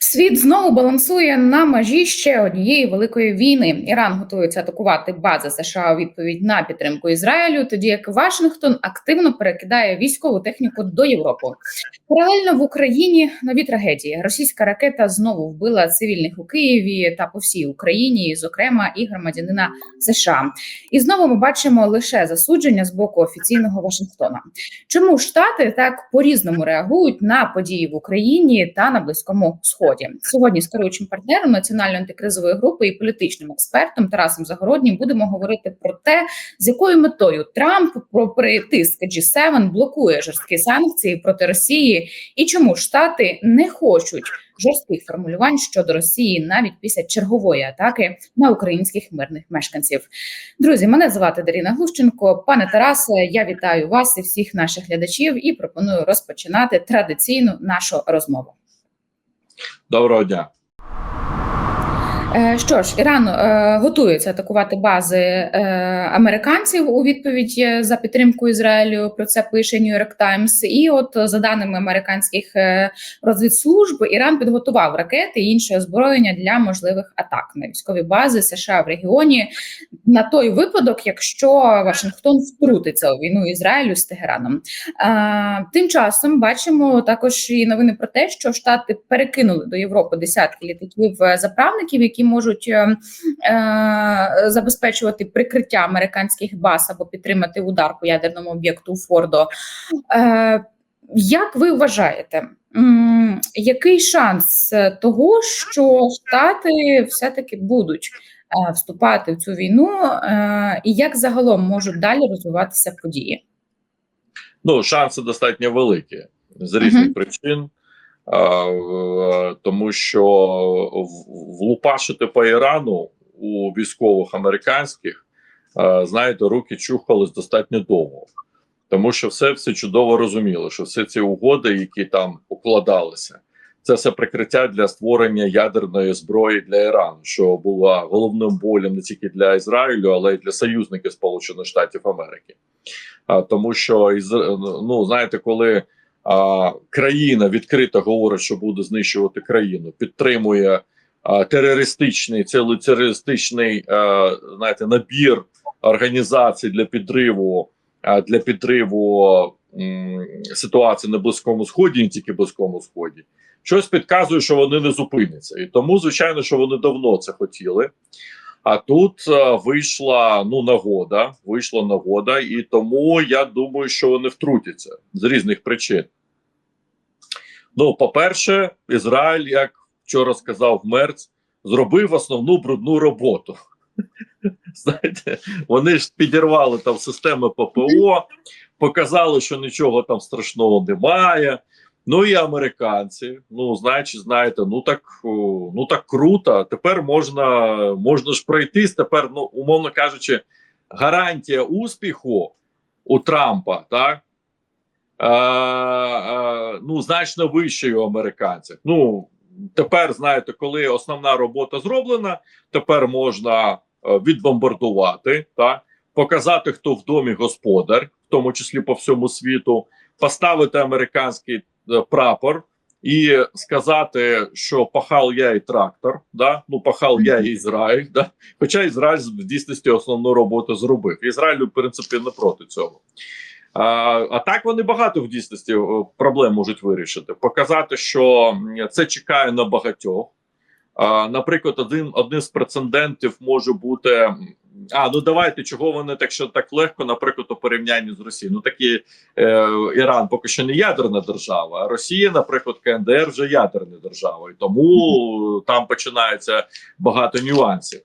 Світ знову балансує на межі ще однієї великої війни. Іран готується атакувати бази США у відповідь на підтримку Ізраїлю, тоді як Вашингтон активно перекидає військову техніку до Європи. Паралельно в Україні нові трагедії. Російська ракета знову вбила цивільних у Києві та по всій Україні, зокрема і громадянина США. І знову ми бачимо лише засудження з боку офіційного Вашингтона. Чому штати так по різному реагують на події в Україні та на близькому сході? Сьогодні з керуючим партнером національної антикризової групи і політичним експертом Тарасом Загороднім будемо говорити про те, з якою метою Трамп попри тиск G7 блокує жорсткі санкції проти Росії, і чому штати не хочуть жорстких формулювань щодо Росії навіть після чергової атаки на українських мирних мешканців. Друзі, мене звати Даріна Глущенко. Пане Тарасе, я вітаю вас і всіх наших глядачів і пропоную розпочинати традиційну нашу розмову. Доброго дня. Е, Що ж, Іран е, готується атакувати бази е, американців у відповідь за підтримку Ізраїлю. Про це пише New York Times. І от за даними американських розвідслужб, Іран підготував ракети і інше озброєння для можливих атак на військові бази США в регіоні на той випадок, якщо Вашингтон втрутиться у війну Ізраїлю з Тегераном. Тим часом бачимо також і новини про те, що штати перекинули до Європи десятки літаків заправників, які можуть е, е, забезпечувати прикриття американських баз або підтримати удар по ядерному об'єкту у Фордо. Е, як ви вважаєте, який шанс того, що Штати все-таки будуть е, вступати в цю війну, е, і як загалом можуть далі розвиватися події? Ну, шанси достатньо великі з різних Мгм. причин, а, в- тому що влупашити по Ірану у військових американських, знаєте, руки чухались достатньо довго. Тому що все все чудово розуміло, що всі ці угоди, які там укладалися, це все прикриття для створення ядерної зброї для Ірану, що була головним болем не тільки для Ізраїлю, але й для союзників Сполучених Штатів Америки. А, тому що ну знаєте, коли а, країна відкрито говорить, що буде знищувати країну, підтримує а, терористичний цілий терористичний а, знаєте, набір організацій для підриву а, для підриву м, ситуації на близькому сході, не тільки близькому сході. Щось підказує, що вони не зупиняться, і тому, звичайно, що вони давно це хотіли. А тут е, вийшла ну нагода, вийшла нагода, і тому я думаю, що вони втрутяться з різних причин. Ну, по-перше, Ізраїль, як вчора сказав Мерц, зробив основну брудну роботу. Знаєте, вони ж підірвали там системи ППО, показали, що нічого там страшного немає. Ну і американці, ну значить, знаєте, ну так ну так круто. Тепер можна можна ж пройтись. Тепер, ну умовно кажучи, гарантія успіху у Трампа, так е, е, ну значно вища у американців. Ну тепер знаєте, коли основна робота зроблена, тепер можна е, відбомбардувати, так показати, хто в домі господар, в тому числі по всьому світу, поставити американський прапор і сказати, що пахав я і трактор, да? ну пахав я і Ізраїль. Да? Хоча Ізраїль в дійсності основну роботу зробив. Ізраїль, в принципі, не проти цього. А, а так вони багато в дійсності проблем можуть вирішити. Показати, що це чекає на багатьох. А, наприклад, один, один з прецедентів може бути. А, ну давайте, чого вони так що так легко, наприклад, у порівнянні з Росією. Ну такі е, Іран поки що не ядерна держава, а Росія, наприклад, КНДР вже ядерна держава, і тому там починається багато нюансів.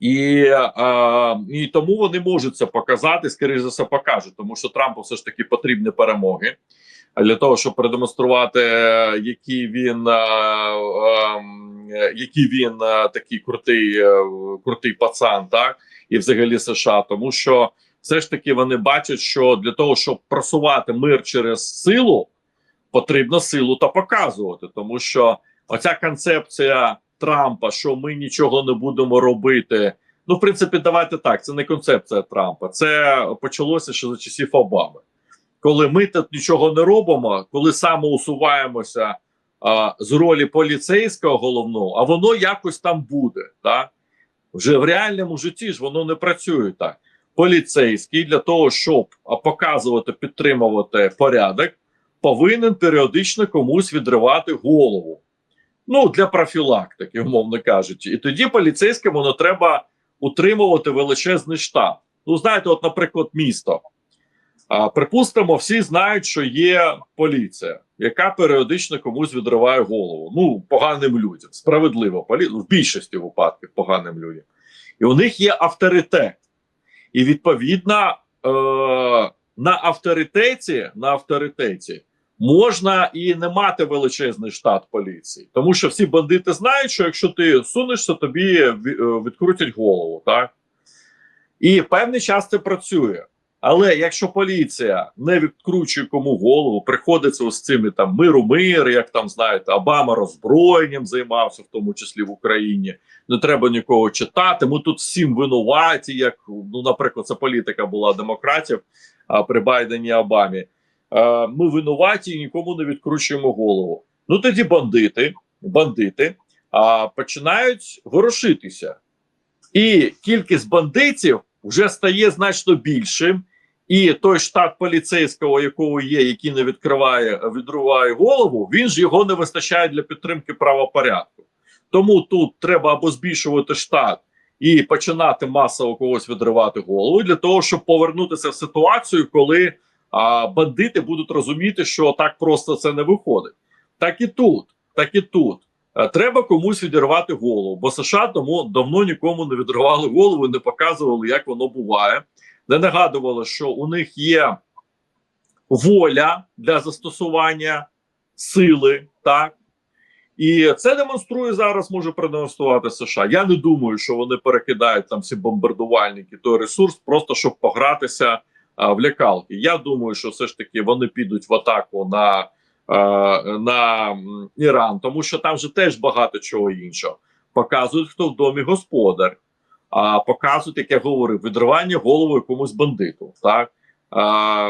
І, е, і тому вони можуть це показати, скоріше за все покажуть, тому що Трампу все ж таки потрібні перемоги для того, щоб продемонструвати, е, який він, е, е, який він е, такий крутий, е, крутий пацан, так і взагалі США, тому що все ж таки вони бачать, що для того, щоб просувати мир через силу, потрібно силу та показувати, тому що оця концепція Трампа, що ми нічого не будемо робити. Ну, в принципі, давайте так. Це не концепція Трампа. Це почалося ще за часів Обами. Коли ми тут нічого не робимо, коли самоусуваємося а, з ролі поліцейського головного, а воно якось там буде. Так? Вже в реальному житті ж воно не працює так. Поліцейський для того, щоб показувати, підтримувати порядок, повинен періодично комусь відривати голову. Ну, для профілактики, умовно кажучи. І тоді поліцейському не треба утримувати величезний штаб. Ну, знаєте, от, наприклад, місто. А, припустимо, всі знають, що є поліція, яка періодично комусь відриває голову. Ну, поганим людям. Справедливо, в більшості випадків поганим людям. І у них є авторитет. І відповідно е- на авторитеті, на авторитеті можна і не мати величезний штат поліції, тому що всі бандити знають, що якщо ти сунешся, тобі е, відкрутять голову, так і певний час це працює. Але якщо поліція не відкручує кому голову, приходиться ось цими там миру мир, як там знаєте, Обама роззброєнням займався, в тому числі в Україні. Не треба нікого читати. Ми тут всім винуваті, як ну, наприклад, це політика була демократів а, при Байдені і Обамі. Е, ми винуваті і нікому не відкручуємо голову. Ну тоді бандити, бандити а, починають ворушитися, і кількість бандитів вже стає значно більшим. І той штат поліцейського, якого є, який не відкриває, відриває голову, він ж його не вистачає для підтримки правопорядку. Тому тут треба або збільшувати штат і починати масово когось відривати голову для того, щоб повернутися в ситуацію, коли а, бандити будуть розуміти, що так просто це не виходить. Так і тут, так і тут. Е, Треба комусь відірвати голову, бо США тому давно нікому не відривали голову, не показували, як воно буває. Не нагадували, що у них є воля для застосування сили, так і це демонструє зараз, може продемонструвати США. Я не думаю, що вони перекидають там всі бомбардувальники той ресурс, просто щоб погратися а, в лякалки. Я думаю, що все ж таки вони підуть в атаку на, а, на Іран, тому що там же теж багато чого іншого. Показують, хто в домі господар, а показують, як я говорив, відривання голови якомусь бандиту. Так а,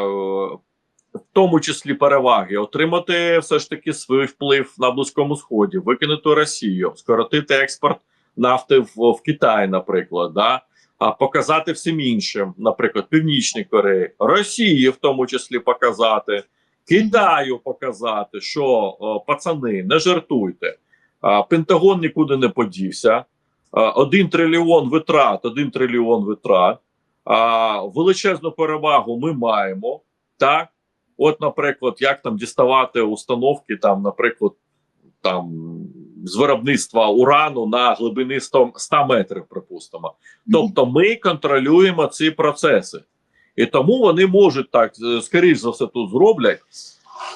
в тому числі переваги, отримати все ж таки свій вплив на близькому сході, викинути Росію, скоротити експорт нафти в, в Китай, наприклад, да а показати всім іншим, наприклад, Північній Кореї, Росії, в тому числі показати, Китаю показати, що о, пацани, не жартуйте. А, Пентагон нікуди не подівся. А, Один трильйон витрат, один трильйон витрат. А, величезну перевагу ми маємо. Так, от, наприклад, як там діставати установки, там, наприклад, там з виробництва урану на глибини 100, 100 метрів, припустимо. Тобто, ми контролюємо ці процеси, і тому вони можуть так е, скоріш за все тут зроблять.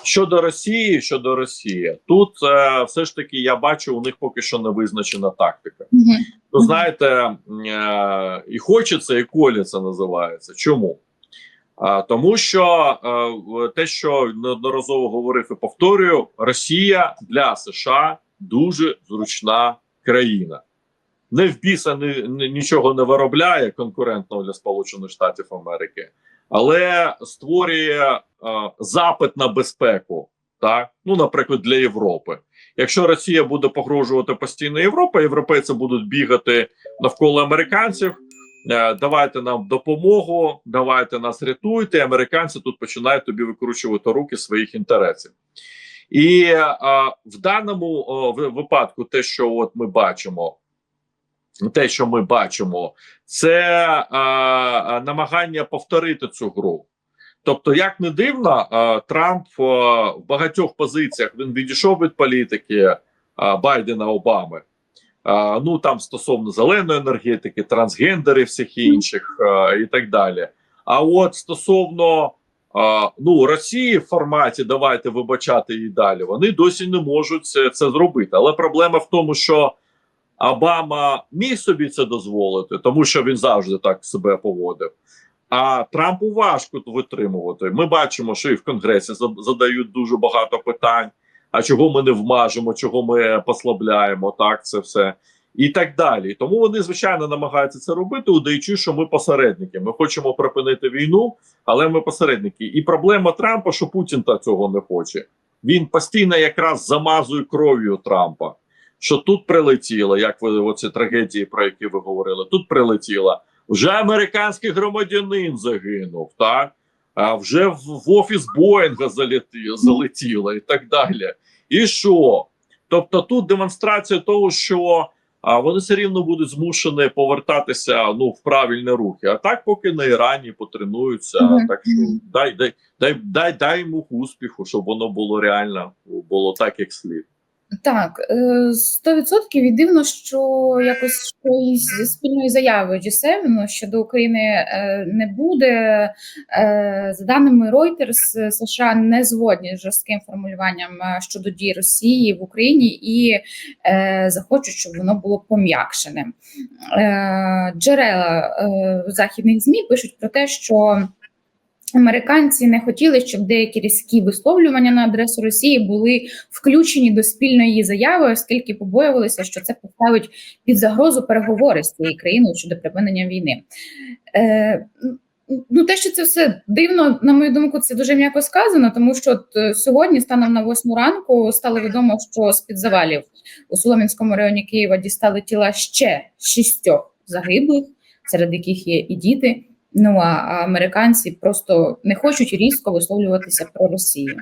Щодо Росії, щодо Росії, тут е, все ж таки я бачу, у них поки що не визначена тактика. Мгм. То знаєте, е, і хочеться, і коляться називається. Чому? А, тому що е, те, що неодноразово говорив і повторюю, Росія для США дуже зручна країна. Не в біса ні- нічого не виробляє конкурентного для Сполучених Штатів Америки, але створює е, запит на безпеку, так ну, наприклад, для Європи. Якщо Росія буде погрожувати постійно Європі, європейці будуть бігати навколо американців. е, Давайте нам допомогу, давайте нас рятуйте. Американці тут починають тобі викручувати руки своїх інтересів. І е, в даному е, випадку, те, що от ми бачимо, те, що ми бачимо, це е, е, намагання повторити цю гру. Тобто, як не дивно, е, Трамп е, в багатьох позиціях він відійшов від політики е, Байдена Обами. Е, ну там стосовно зеленої енергетики, трансгендерів, всіх інших е, і так далі. А от стосовно е, ну Росії в форматі давайте вибачати її далі, вони досі не можуть це, це зробити. Але проблема в тому, що Обама міг собі це дозволити, тому що він завжди так себе поводив. А Трампу важко витримувати. Ми бачимо, що і в Конгресі задають дуже багато питань. А чого ми не вмажемо, чого ми послабляємо, так це все і так далі. Тому вони звичайно намагаються це робити, удаючи, що ми посередники. Ми хочемо припинити війну, але ми посередники. І проблема Трампа, що Путін та цього не хоче. він постійно якраз замазує кров'ю Трампа. Що тут прилетіло, як ви оці трагедії, про які ви говорили, тут прилетіло. Вже американський громадянин загинув, так? А вже в, в офіс Боїнга залети, залетіло і так далі. І що? Тобто тут демонстрація того, що а, вони все рівно будуть змушені повертатися ну, в правильні рухи. А так, поки на Ірані потренуються, так що дай, дай, дай, дай, дай йому успіху, щоб воно було реально було так, як слід. Так, е, 100% і дивно, що якось якоїсь спільної заяви G7 щодо України е, не буде. Е, За даними Reuters, США не згодні з жорстким формулюванням е, щодо дій Росії в Україні і е, захочуть, щоб воно було пом'якшене. Е, Джерела е, західних ЗМІ пишуть про те, що Американці не хотіли, щоб деякі різкі висловлювання на адресу Росії були включені до спільної заяви, оскільки побоювалися, що це поставить під загрозу переговори з цією країною щодо припинення війни. Е, Ну, те, що це все дивно, на мою думку, це дуже м'яко сказано, тому що от, е, сьогодні, станом на восьму ранку, стало відомо, що з під завалів у Солом'янському районі Києва дістали тіла ще шістьох загиблих, серед яких є і діти. Ну а а американці просто не хочуть різко висловлюватися про Росію.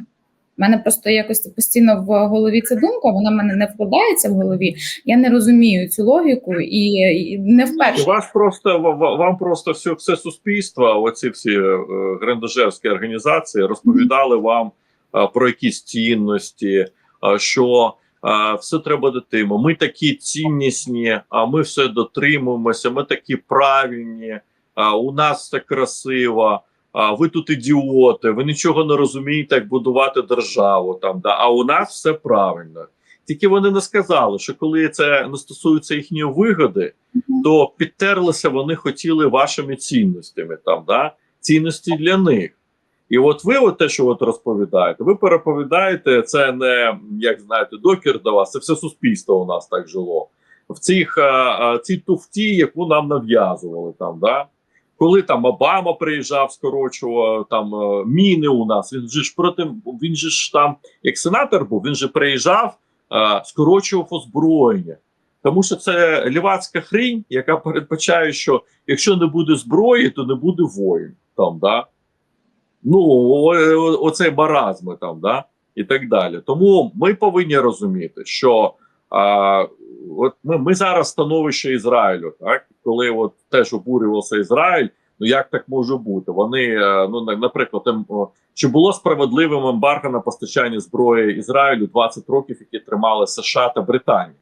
У мене просто якось постійно в голові ця думка, вона в мене не вкладається в голові. Я не розумію цю логіку і, не вперше. вас просто ва- ва- вам просто все, все суспільство, оці всі е, грандожерські організації розповідали вам е, про якісь цінності, е, що е, все треба дотримати. Ми такі ціннісні, а ми все дотримуємося. Ми такі правильні. А у нас все красиво. А ви тут ідіоти, ви нічого не розумієте, як будувати державу там. Да? А у нас все правильно. Тільки вони не сказали, що коли це не стосується їхньої вигоди, то підтерлися вони хотіли вашими цінностями там, да? цінності для них. І от ви, от те, що от розповідаєте, ви переповідаєте це не як знаєте, докір до вас, це все суспільство у нас так жило. В цих а, а, цій туфті, яку нам нав'язували там, да? Коли там Обама приїжджав, скорочував там е, міни у нас. Він же ж проти він же ж там, як сенатор був, він же приїжджав, е, скорочував озброєння. Тому що це лівацька хрінь, яка передбачає, що якщо не буде зброї, то не буде воїн. Там, да? Ну, оцей маразми там, да? і так далі. Тому ми повинні розуміти, що а, от ми, ми зараз становище Ізраїлю, так? коли от теж обурювався Ізраїль, ну як так може бути? Вони, е, ну, наприклад, ем, чи було справедливим ембарго на постачання зброї Ізраїлю 20 років, які тримали США та Британія?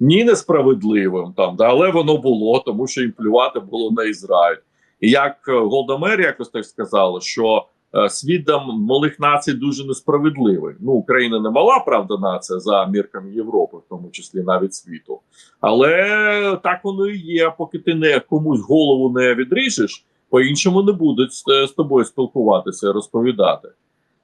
Ні, несправедливим там, да, але воно було, тому що їм плювати було на Ізраїль. І як е, Голдомер якось так сказала, що е, світ до малих націй дуже несправедливий. Ну, Україна не мала, правда, нація за мірками Європи, в тому числі навіть світу. Але так воно і є. Поки ти не комусь голову не відріжеш, по-іншому не будуть з, з тобою спілкуватися, розповідати.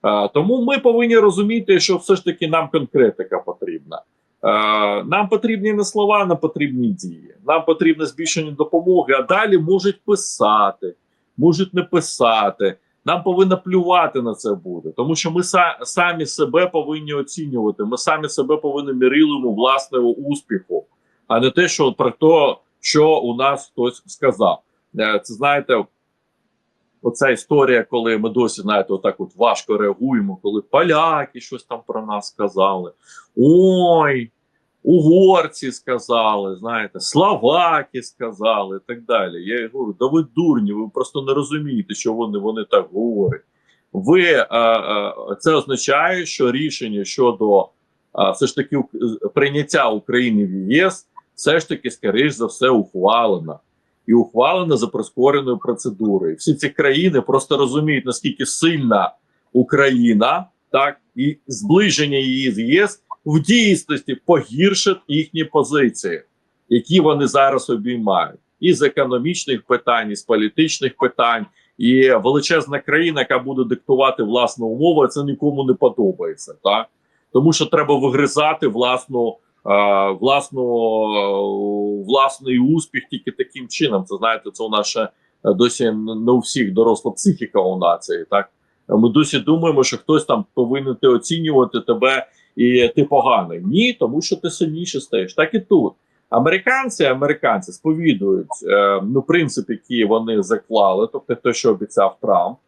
Е, тому ми повинні розуміти, що все ж таки нам конкретика потрібна. Е, Нам потрібні не слова, нам потрібні дії. Нам потрібне збільшення допомоги, а далі можуть писати, можуть не писати. Нам повинно плювати на це буде, тому що ми са- самі себе повинні оцінювати. Ми самі себе повинні мірилимо власного успіху, а не те, що про те, що у нас хтось сказав. Е, Це знаєте, оця історія, коли ми досі знаєте, отак от важко реагуємо, коли поляки щось там про нас сказали. Ой, угорці сказали, знаєте, словаки сказали і так далі. Я їй говорю, да ви дурні, ви просто не розумієте, що вони, вони так говорять. Ви е, е, це означає, що рішення щодо е, все ж таки прийняття України в ЄС все ж таки, скоріш за все, ухвалено. І ухвалено за прискореною процедурою. Всі ці країни просто розуміють, наскільки сильна Україна, так і зближення її з ЄС в дійсності погіршить їхні позиції, які вони зараз обіймають, і з економічних питань, і з політичних питань, і величезна країна, яка буде диктувати власну умову, це нікому не подобається, так тому що треба вигризати власну. е, Власну е, власний успіх тільки таким чином. Це знаєте, це у нас ще е, досі не у всіх доросла психіка у нації, так Ми досі думаємо, що хтось там повинен оцінювати тебе і ти поганий. Ні, тому що ти сильніше стаєш. Так і тут. Американці, американці сповідують е, ну принцип, який вони заклали, тобто те, що обіцяв Трамп.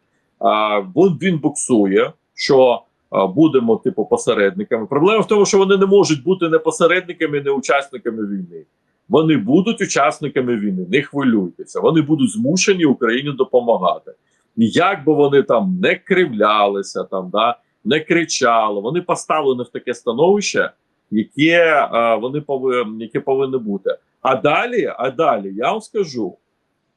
Е, він, буксує, що е, будемо типу посередниками. Проблема в тому, що вони не можуть бути не посередниками, не учасниками війни. Вони будуть учасниками війни, не хвилюйтеся. Вони будуть змушені Україні допомагати. І як би вони там не кривлялися, там да не кричали, вони поставлені в таке становище, яке е, вони повинні, яке повинно бути. А далі, а далі я вам скажу: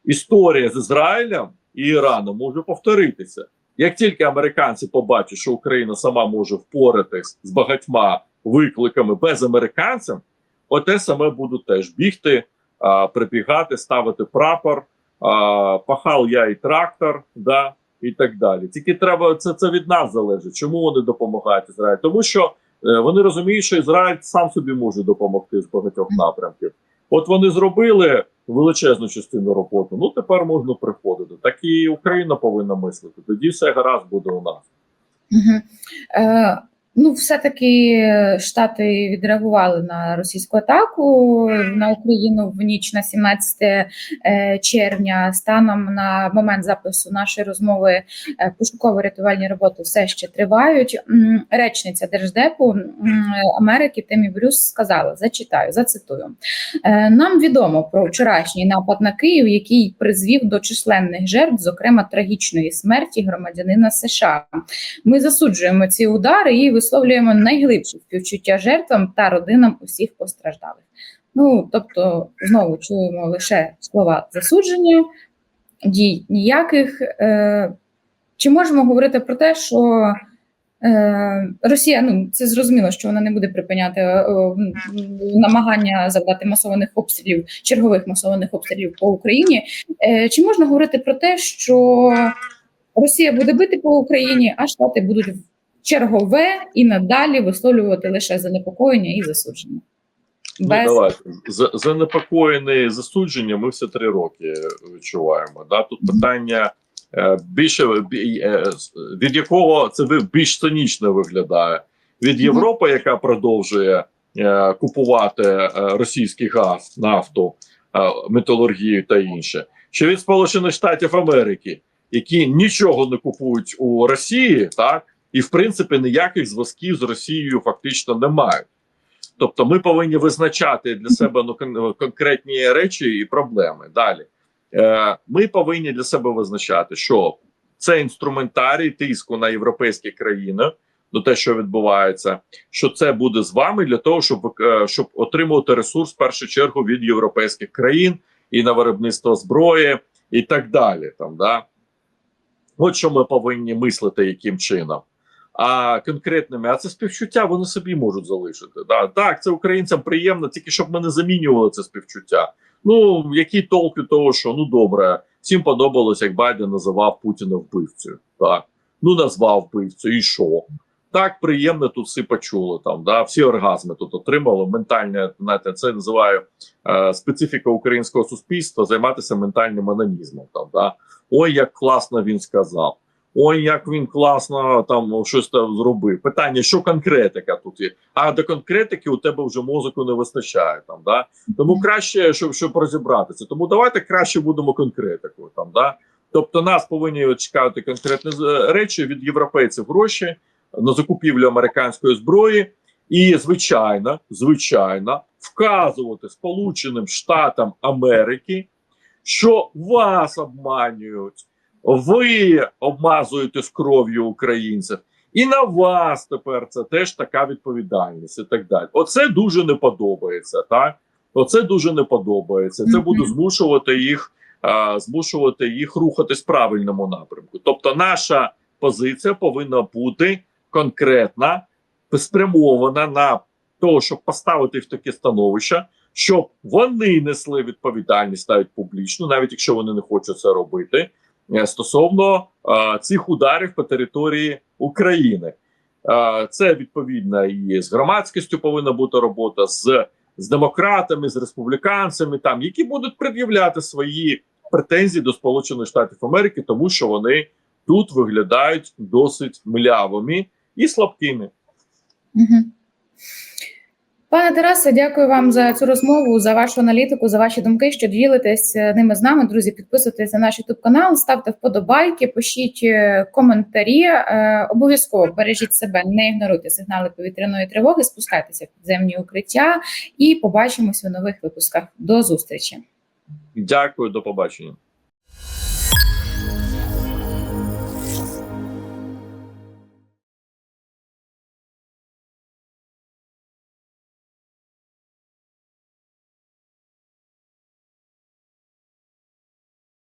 історія з Ізраїлем і Іраном може повторитися. Як тільки американці побачать, що Україна сама може впоратись з багатьма викликами без американців, оте саме будуть теж бігти, а, прибігати, ставити прапор, а, пахав я і трактор, да, і так далі. Тільки треба це, це від нас залежить. Чому вони допомагають Ізраїлю? Тому що е, вони розуміють, що Ізраїль сам собі може допомогти з багатьох напрямків. От вони зробили величезну частину роботи. Ну тепер можна приходити. Так і Україна повинна мислити. Тоді все гаразд буде у нас. Угу. Е, ну, все-таки Штати відреагували на російську атаку на Україну в ніч на 17 е, червня. Станом на момент запису нашої розмови е, пошуково-рятувальні роботи все ще тривають. Речниця Держдепу Америки Темі Брюс сказала: зачитаю, зацитую. Е, Нам відомо про вчорашній напад на Київ, який призвів до численних жертв, зокрема трагічної смерті громадянина США. Ми засуджуємо ці удари і висловлюємо найглибші співчуття жертвам та родинам усіх постраждалих. Ну тобто, знову чуємо лише слова засудження, дій ніяких. Е, Чи можемо говорити про те, що е, Росія, ну це зрозуміло, що вона не буде припиняти е, намагання завдати масованих обстрілів, чергових масованих обстрілів по Україні. Чи можна говорити про те, що Росія буде бити по Україні, а Штати будуть чергове і надалі висловлювати лише занепокоєння і засудження? Ну, Без давайте За- занепокоєний засудження. Ми все три роки відчуваємо. Да? Тут питання е, більше бі- е, від якого це більш цинічно виглядає від Європи, яка продовжує е, купувати російський газ, нафту, металургію та інше, чи від Сполучених Штатів Америки, які нічого не купують у Росії, так і в принципі ніяких зв'язків з Росією фактично не мають. Тобто, ми повинні визначати для себе ну конкретні речі і проблеми. Далі е, ми повинні для себе визначати, що це інструментарій тиску на європейські країни до те, що відбувається, що це буде з вами для того, щоб е, щоб отримувати ресурс в першу чергу від європейських країн і на виробництво зброї, і так далі. Там да от що ми повинні мислити, яким чином. А конкретними, а це співчуття вони собі можуть залишити. Да? Так, це українцям приємно, тільки щоб ми не замінювали це співчуття. Ну який толк від того, що ну добре, всім подобалось, як Байден називав Путіна вбивцею. Так, ну назвав вбивцю, і що? Так, приємно тут всі почули там. Да, всі оргазми тут отримали. Ментальне знаєте, це називаю е, специфіка українського суспільства займатися ментальним анонізмом. Там да ой, як класно він сказав. Ой, як він класно там щось там зробив. Питання, що конкретика тут є? А до конкретики у тебе вже мозоку не вистачає там. Да? Тому краще, щоб щоб розібратися. Тому давайте краще будемо конкретикою там. Да? Тобто нас повинні чекати конкретні з- речі від європейців гроші на закупівлю американської зброї, і звичайно, звичайно, вказувати Сполученим Штатам Америки, що вас обманюють ви обмазуєте з кров'ю українців, і на вас тепер це теж така відповідальність, і так далі. Оце дуже не подобається. Так, оце дуже не подобається. Це буде змушувати їх, а, змушувати їх рухатись в правильному напрямку. Тобто, наша позиція повинна бути конкретна, спрямована на того, щоб поставити в таке становище, щоб вони несли відповідальність навіть публічно, навіть якщо вони не хочуть це робити стосовно е, цих ударів по території України. Е, це відповідно і з громадськістю повинна бути робота з, з демократами, з республіканцями, там які будуть пред'являти свої претензії до Сполучених Штатів Америки, тому що вони тут виглядають досить млявими і слабкими. Угу. Пане Тарасе, дякую вам за цю розмову, за вашу аналітику, за ваші думки, що ділитесь е, ними з нами. Друзі, підписуйтесь на наш youtube канал, ставте вподобайки, пишіть е, коментарі. Е, Обов'язково бережіть себе, не ігноруйте сигнали повітряної тривоги, спускайтеся в підземні укриття і побачимося у нових випусках. До зустрічі. Дякую, до побачення.